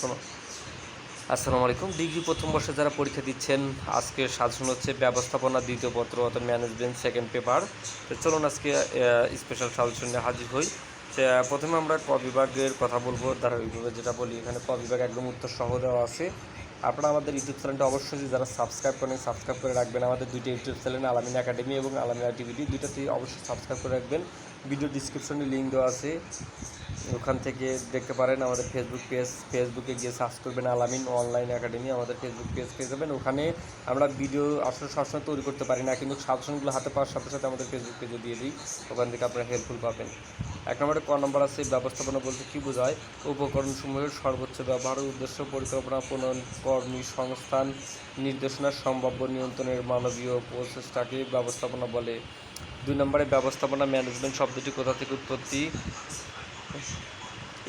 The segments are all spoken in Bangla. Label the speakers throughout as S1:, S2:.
S1: শোনো। আসসালামু আলাইকুম। ডিগ্রি প্রথম বর্ষে যারা পরীক্ষা দিচ্ছেন, আজকে সাজেশন হচ্ছে ব্যবস্থাপনা দ্বিতীয় পত্র অর্থাৎ ম্যানেজমেন্ট সেকেন্ড পেপার তো চলুন আজকে স্পেশাল সাজেশন নিয়ে হাজির হই। প্রথমে আমরা ক বিভাগের কথা বলব, ধারাবাহিকভাবে যেটা বলি, এখানে ক বিভাগ একদম উত্তর সহ দেওয়া আছে। আপনারা আমাদের ইউটিউব চ্যানেলটা অবশ্যই যারা সাবস্ক্রাইব করেন সাবস্ক্রাইব করে রাখবেন। আমাদের দুইটা ইউটিউব চ্যানেল, আলামিন একাডেমি এবং আলামিন টিভিটি দুইটাতেই অবশ্যই সাবস্ক্রাইব করে রাখবেন। ভিডিও ডিসক্রিপশনে লিঙ্ক দেওয়া আছে। ওখান থেকে দেখতে পারেন আমাদের ফেসবুক পেজ ফেসবুকে গিয়ে সার্চ করবেন আলামিন অনলাইন একাডেমি আমাদের ফেসবুক পেজ পেয়ে যাবেন। ওখানে আমরা ভিডিও আসলে সবসময় তৈরি করতে পারি না, কিন্তু সাজেশনগুলো হাতে পাওয়ার সাথে সাথে আমাদের ফেসবুক পেজে দিয়ে দিই। ওখান থেকে আপনারা হেল্পফুল পাবেন। এক নম্বরে ক নম্বর আছে, ব্যবস্থাপনা বলতে কী বোঝায়? উপকরণসমূহের সর্বোচ্চ ব্যবহারের উদ্দেশ্য পরিকল্পনা, প্রণয়ন, কর্মী, সংস্থান নির্দেশনার সম্ভাব্য নিয়ন্ত্রণের মানবীয় প্রচেষ্টাকে ব্যবস্থাপনা বলে। দুই নম্বরে ব্যবস্থাপনা ম্যানেজমেন্ট শব্দটি কোথা থেকে উৎপত্তি?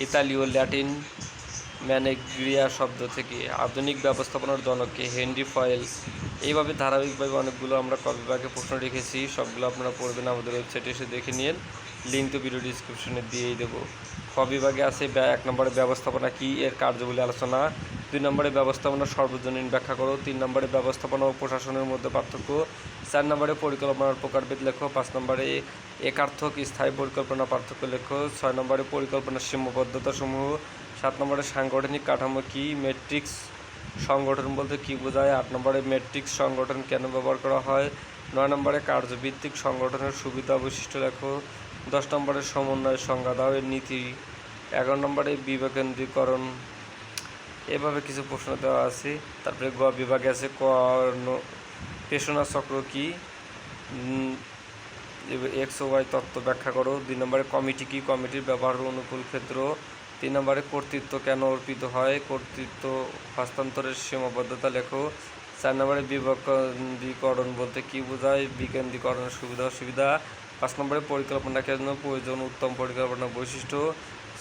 S1: ইতালীয়, ল্যাটিন ম্যানেগ্রিয়া শব্দ থেকে আধুনিক ব্যবস্থাপনার জনককে হেনরি ফয়েল। এইভাবে ধারাবাহিকভাবে অনেকগুলো আমরা ক বিভাগে প্রশ্ন রেখেছি, সবগুলো আপনারা পড়বেন আমাদের ওয়েবসাইটে এসে দেখে নিন। লিঙ্ক তো ভিডিও ডিসক্রিপশনে দিয়েই দেবো। কবিভাগে বিভাগে আছে এক নম্বরের ব্যবস্থাপনা কী, এর কার্যগুলি আলোচনা দুই নম্বরে ব্যবস্থাপনা সর্বজনীন ব্যাখ্যা করো, তিন নম্বরে ব্যবস্থাপনা ও প্রশাসনের মধ্যে পার্থক্য, চার নম্বরে পরিকল্পনার প্রকারভেদ লেখো, পাঁচ নম্বরে একার্থক স্থায়ী পরিকল্পনা পার্থক্য লেখো, ছয় নম্বরে পরিকল্পনার সীমাবদ্ধতা সমূহ সাত নম্বরে সাংগঠনিক কাঠামো কী, মেট্রিক্স সংগঠন বলতে কী বোঝায়, আট নম্বরে মেট্রিক্স সংগঠন কেন ব্যবহার করা হয়, নয় নম্বরে কার্যভিত্তিক সংগঠনের সুবিধা বৈশিষ্ট্য লেখো, দশ নম্বরে সমন্বয় সংজ্ঞা দাও এর নীতি, এগারো নম্বরে বিবেকেন্দ্রীকরণ এভাবে কিছু প্রশ্ন দেওয়া আছে। তারপরে গ বিভাগে আছে কর্ণ পেশনা চক্র কি? এক্স ওয়াই তত্ত্ব ব্যাখ্যা করো। দুই নম্বরে কমিটি কি? কমিটির ব্যবহার অনুকূল ক্ষেত্র। তিন নম্বরে কর্তৃত্ব কেন অর্পিত হয়? কর্তৃত্ব হস্তান্তরের সীমাবদ্ধতা লেখো। চার নম্বরে বিবেকীকরণ বলতে কি বোঝায়? বিকেন্দ্রীকরণের সুবিধা, অসুবিধা। পাঁচ নম্বরে পরিকল্পনা কেন প্রয়োজন? উত্তম পরিকল্পনার বৈশিষ্ট্য।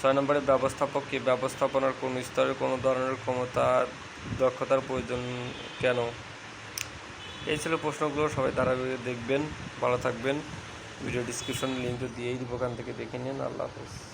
S1: ছয় নম্বরে ব্যবস্থাপক কি? ব্যবস্থাপনার কোন স্তরে কোনো ধরনের ক্ষমতা দক্ষতার প্রয়োজন কেন? এই ছিল প্রশ্নগুলো, সবাই তারা দেখবেন। ভালো থাকবেন। ভিডিও ডিসক্রিপশন লিঙ্ক দিয়েই দিব, ওখান থেকে দেখে নিন। আল্লাহ হাফেজ।